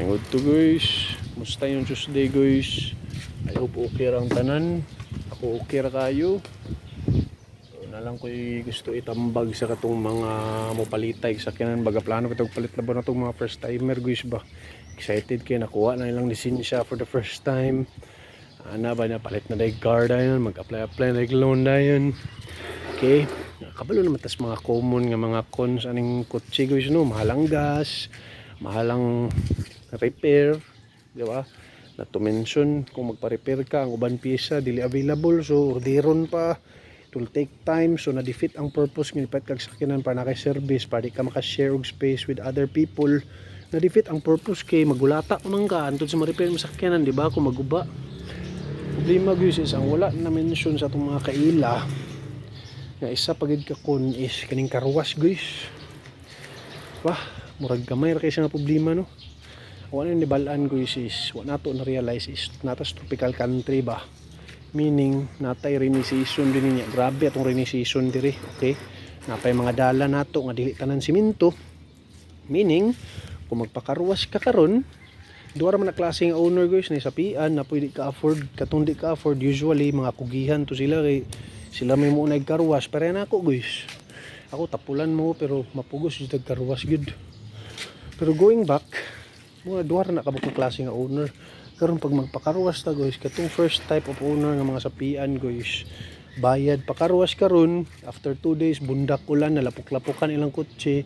Thank to guys. Musta yung Tuesday guys? I hope okay ang tanan. Ako okay ra kayo. So, na lang ko'y gusto itambag sa katong mga mopalitay sa kinan baga plano ko palit na ba na mga first timer guys ba? Excited kayo. Nakuha na ilang lisensya for the first time. Ana ba na palit na day car dayon mag apply apply na loan dayon okay. Kabalo naman tas mga common nga mga cons aning kotse guys no? Mahalang gas. Mahalang repair di ba? Na to mention kung magpa-repair ka ang uban piyesa dili available so orderon pa. It will take time so na defeat ang purpose ng ipat kag sakinan para kay service para di ka maka-share og space with other people. Na defeat ang purpose kay magulata man ka antod sa ma-repair mo sakyanan di ba? Kung maguba. Problema guys is ang wala na mention sa itong mga kaila. Nga isa pagid ka kun is kaning karwas guys wah murag gamay ra kay siya nga problema no wala ni balaan guys is wala nato na realize is natas tropical country ba? Meaning natay rainy season din niya. Grabe atong rainy season diri okay? Napay mga dala nato nga dili tanan siminto meaning kung magpakarwas ka karon duwa man na klase owner guys na sapian na pwede ka afford katong di ka afford usually mga kugihan to sila kay sila may mo nagkarwas pero na ako guys. Ako tapulan mo pero mapugos yung nagkarwas good. Pero going back mga duwa ra na kabuk klase nga owner. Karon pag magpakarwas ta guys katong first type of owner nga mga sapian guys bayad pakarwas karon after 2 days bundak ulan nalapok-lapokan ilang kotse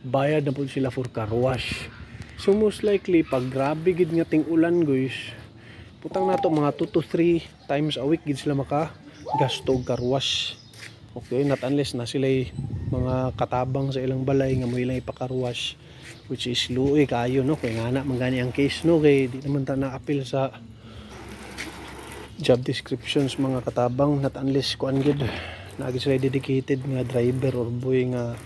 bayad na po sila for carwash so most likely pag grabe gid nga ting ulan guys putang nato mga 2 to 3 times a week gid sila maka gasto carwash okay not unless na sila mga katabang sa ilang balay nga mo ilang ipakarwash which is luoy kayo no? Kay ngana man gani ang case no? Kay di naman ta na-appeal sa job descriptions mga katabang. Not unless kuan gid nagi sila dedicated nga driver or boy nga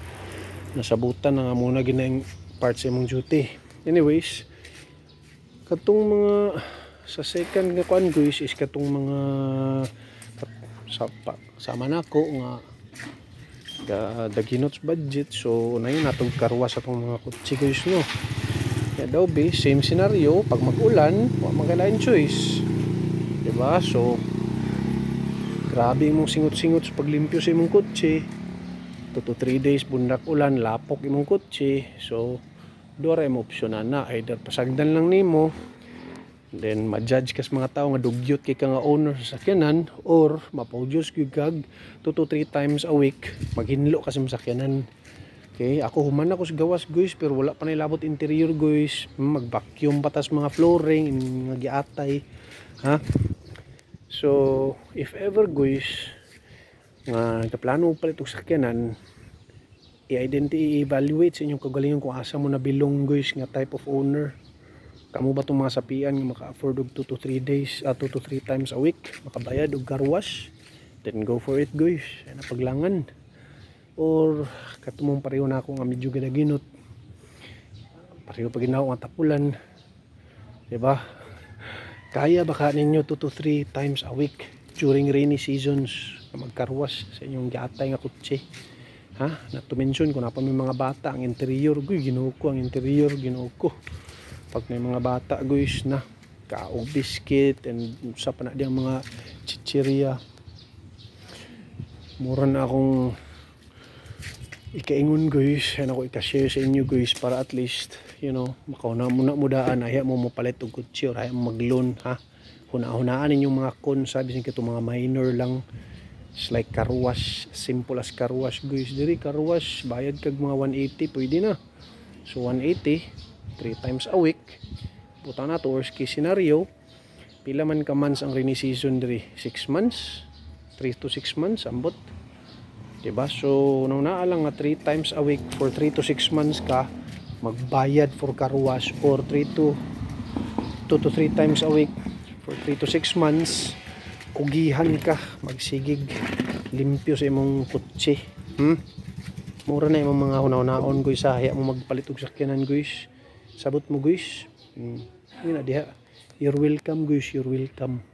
nasabutan na nga muna ginang parts sa imong duty. Anyways katong mga sa second nga kuan guys is katong mga sa sama nako nga ga daginots budget. So na yun natong karwa sa tong mga kutsi guys no? Kaya daw be same scenario. Pag mag-ulan wa man kailangan choice. Diba? So grabe imong singot-singot sa paglimpyo sa imong kutsi. 2 to 3 days bundak ulan lapok imong kutsi. So dora mo opsyon na. Either pasagdan lang nimo then ma-judge kas mga tao nga dugyot kay ka owner sa sakyanan or mapodyos gyud kag 2 to 3 times a week maghinlo kasi sa sakyanan. Okay? Ako human ako sa gawas guys pero wala pa nilabot interior guys. Mag-vacuum patas mga flooring mga giatay. Ha? So if ever guys nga nagkaplano mo palit og sakyanan i-identify, i-evaluate sa inyong kagalingon kung asa mo nabilong guys nga type of owner kamo ba itong mga sapian nga maka-afford og 2 to 3 days, uh, 2 to 3 times a week? Makabayad og car wash then go for it guys. Na paglangan. Or katumong pareho na ako nga medyo ginaginot. Pareho pa ginawa nga tapulan. Diba? Kaya baka ninyo 2 to 3 times a week during rainy seasons na magkarwas sa inyong gatay nga kutsi ha? Na to mention kung napa may mga bata ang interior guy ginuo ko ang interior ginuo ko pag may mga bata guys na kaog biscuit and sa na di mga chichirya. Mura na akong ikaingon guys yan ako ikashare sa inyo guys para at least you know makauna muna mudaan ayaw mo mapalit og kutsi or ayaw mo mag-loan ha? Huna-hunaan ninyong mga con sabi sa ito mga minor lang. It's like car simple as car guys. Diri car bayad kag mga 180 pwede na. So 180 3 times a week. Puta na to worst case scenario. Pila man ka months ang rainy season diri? 6 months? 3 to 6 months ambot. Diba? So nung naalang nga 3 times a week for 3 to 6 months ka magbayad for car wash or 3 to 2 to 3 times a week for 3 to 6 months kugihan ka magsigig limpyo sa imong kutsi. Hmm? mura na imong mga hunaw-naon guys sa mo magpalit og sakyanan guys sabot mo guys. Hmm. yun na diha. You're welcome guys. You're welcome